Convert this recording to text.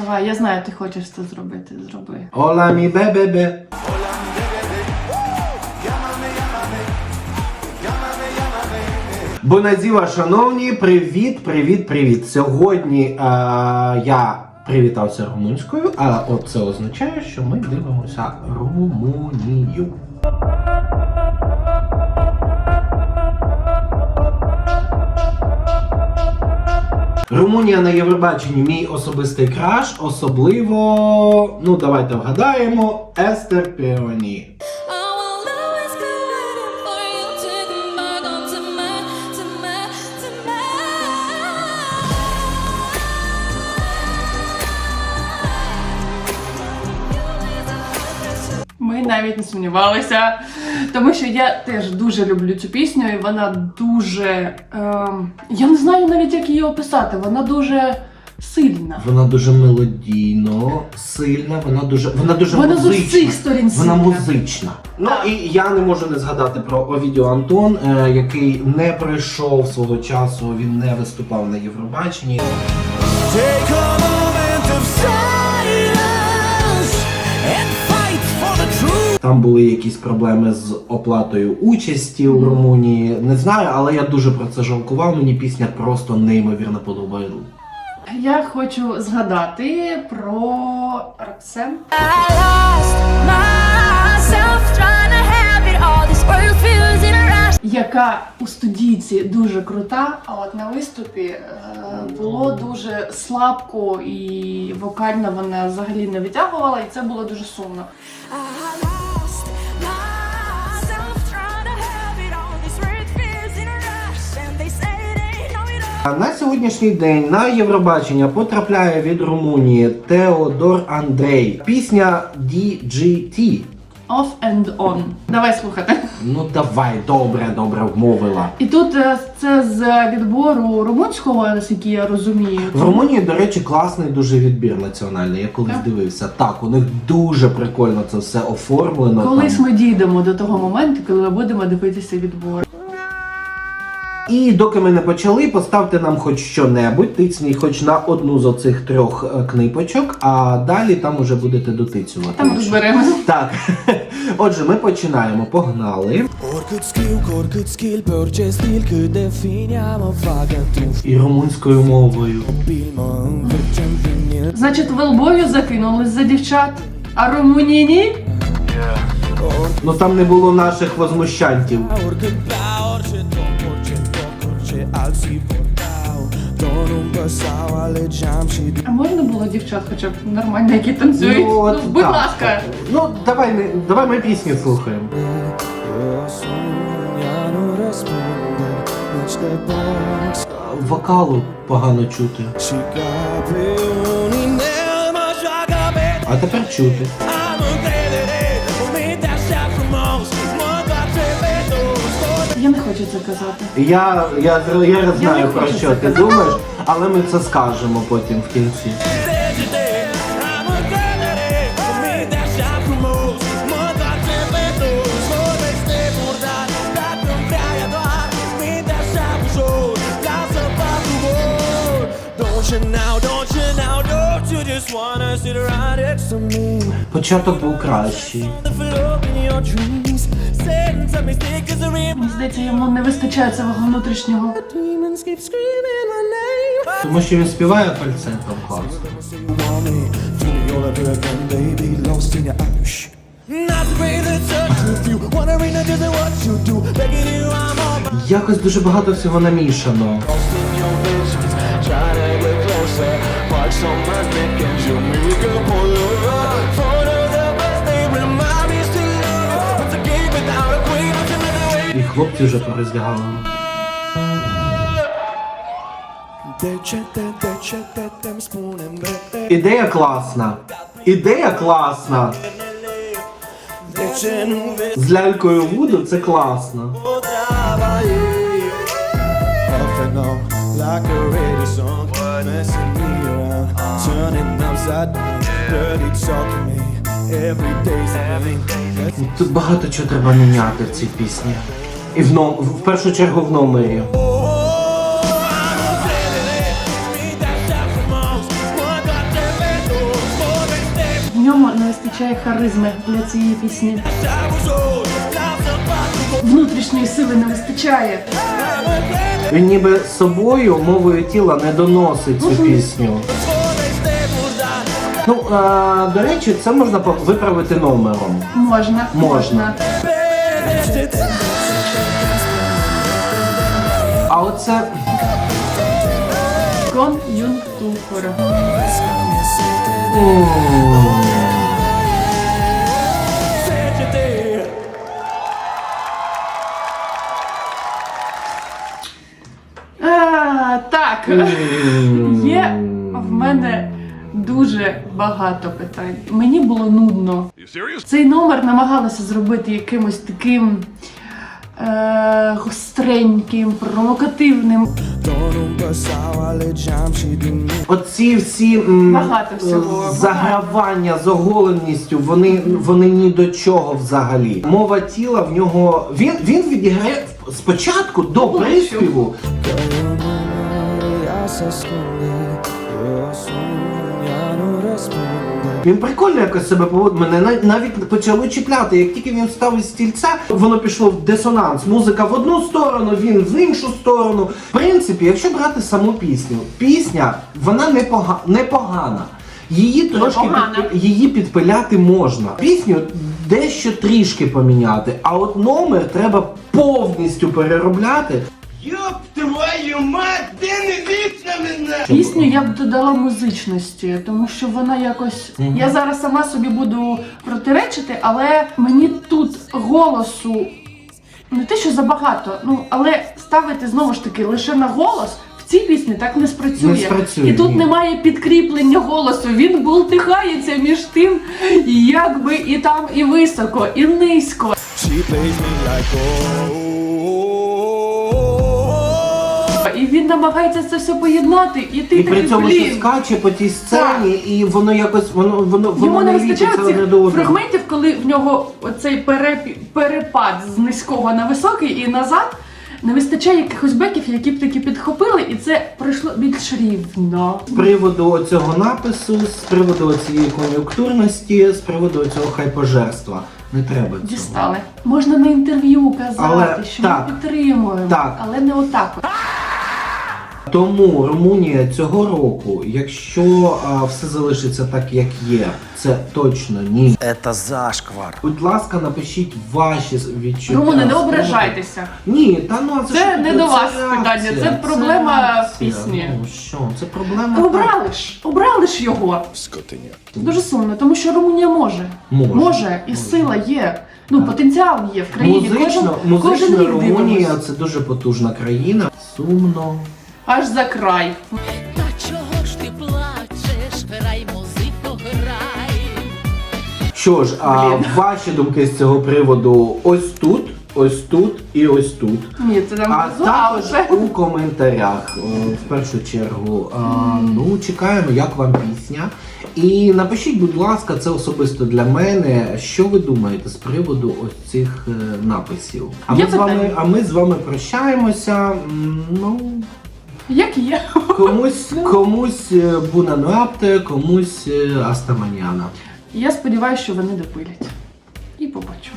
Давай, я знаю, ти хочеш це зробити. Зроби. Ола мі бе-бе-бе. Бонадіва, шановні, привіт, привіт, привіт. Сьогодні е, я привітався румунською, а от це означає, що ми дивимося Румунію. Румунія на Євробаченні мій особистий краш, особливо, ну давайте вгадаємо, Естер Піоні. Навіть не сумнівалися, тому що я теж дуже люблю цю пісню, і вона дуже. ем, я не знаю навіть, як її описати. Вона дуже сильна. Вона дуже мелодійно, сильна, вона дуже, вона дуже Вона з музична. усіх сторін Вона сильна. музична. Ну і я не можу не згадати про Овідіо Антон, е, який не пройшов свого часу, він не виступав на Євробаченні. Take a moment of silence Там були якісь проблеми з оплатою участі у Румунії. Не знаю, але я дуже про це жалкував. Мені пісня просто неймовірно подобає. Я хочу згадати про Роксен. Яка у студійці дуже крута, а от на виступі е, було дуже слабко і вокально вона взагалі не витягувала, і це було дуже сумно. На сьогоднішній день на Євробачення потрапляє від Румунії Теодор Андрей. Пісня DGT. Off and on. Давай слухати. Ну давай, добре, добре, вмовила. І тут е, це з відбору румунського, наскільки я розумію. В Румунії, до речі, класний дуже відбір національний. Я колись Так? дивився. Так, у них дуже прикольно це все оформлено. Колись там. ми дійдемо до того моменту, коли ми будемо дивитися відбор. І доки ми не почали, поставте нам хоч що-небудь, тицніть хоч на одну з оцих трьох е, книпочок, а далі там уже будете дотицювати. Там розберемося. Так. Отже, ми починаємо. Погнали. І румунською мовою. Значить, в Львові закинулись за дівчат, а румуніні Ну там не було наших возмущантів. Orice alții vorbeau Tot nu-mi păsau, alegeam și А можна було дівчат хоча б нормально, які танцюють? Ну, от будь так. ласка. Ну, давай, ми- давай ми пісню слухаємо. Box Вокалу погано чути. Un А тепер чути. Un Я не хочу це казати. Я, я, я знаю не про хочу що це ти казати. думаєш, але ми це скажемо потім в кінці. now, don't you now Don't you just wanna sit right next to me Початок був кращий. The flow in your dreams Мені здається, йому не вистачає цього внутрішнього. Тому що він співає фальцетом класно. Якось дуже багато всього намішано. Try to get closer Marks on my neck and you make a tem, spune-mi repede Ідея класна. Ідея класна. З лялькою Вуду це класно. Тут багато чого треба міняти в цій пісні. І в, ном... в першу чергу в номері. Vedo, ньому не вистачає харизми для цієї пісні. Внутрішньої сили не вистачає. Він ніби собою мовою тіла не доносить цю пісню. Ну, а, до речі, це можна виправити номером. Можна, Можна. Esse А оце Кон'юнктура. А, так. Є в мене дуже багато питань. Мені було нудно. Цей номер намагалися зробити якимось таким е, гостреньким, провокативним. Оці всі м, Багато всього, е, загравання з оголеністю, вони, вони ні до чого взагалі. Мова тіла в нього. Він, він відіграє спочатку до приспіву. esconder Eu sonhar no responder Він прикольно якось себе поводить. Мене навіть почало чіпляти. Як тільки він встав із стільця, воно пішло в дисонанс. Музика в одну сторону, він в іншу сторону. В принципі, якщо брати саму пісню, пісня вона непога... непогана. Її трошки підпи- її підпиляти можна. Пісню дещо трішки поміняти, а от номер треба повністю переробляти. Ёб твою мать, ти не вічна мене! Пісню я б додала музичності, тому що вона якось. Я зараз сама собі буду протиречити, але мені тут голосу не те, що забагато, ну але ставити знову ж таки лише на голос. В цій пісні так не спрацює. Не спрацює, і тут ні. немає підкріплення голосу. Він бултихається між тим, якби і там, і високо, і низько. She plays me like oh І він намагається це все поєднати, і ти І при цьому ще блін. скаче по тій сцені, і воно якось воно воно воно Йому не не вистачає ліпиться одне цих до одного. фрагментів, коли в нього оцей перепі- перепад з низького на високий і назад. Не вистачає якихось беків, які б таки підхопили, і це пройшло більш рівно. З приводу цього напису, з приводу цієї кон'юнктурності, з приводу цього хайпожерства. Не треба цього. Дістали. Можна на інтерв'ю казати, Але що так, ми підтримуємо, так. але не отак. от. Тому Румунія цього року, якщо а, все залишиться так, як є, це точно ні. Это зашквар. Будь ласка, напишіть ваші відчуття. Румуни, не ображайтеся. Ні, та ну а це, Це ж- не до вас питання, це проблема реакція. пісні. Ну що, це проблема. Обрали ж, обрали ж його. Скотиня Дуже сумно, тому що Румунія може. Може. Може, і сила є. Ну, потенціал є в країні. Музично, кожен, музично кожен рік Румунія дивимось. це дуже потужна країна. Сумно. Аж за край. Та чого ж ти плачеш? Грай, музико, грай. Що ж, а Блін. ваші думки з цього приводу ось тут, ось тут і ось тут. Ні, це там А також вже. у коментарях, е, в першу чергу, а, ну чекаємо, як вам пісня. І напишіть, будь ласка, це особисто для мене. Що ви думаєте з приводу ось цих е, написів? А ми з вами, питання? а ми з вами прощаємося. М, Ну Як є. комусь, комусь е, Бунануапте, комусь Астаманіана. Я сподіваюся, що вони допилять. І побачимо.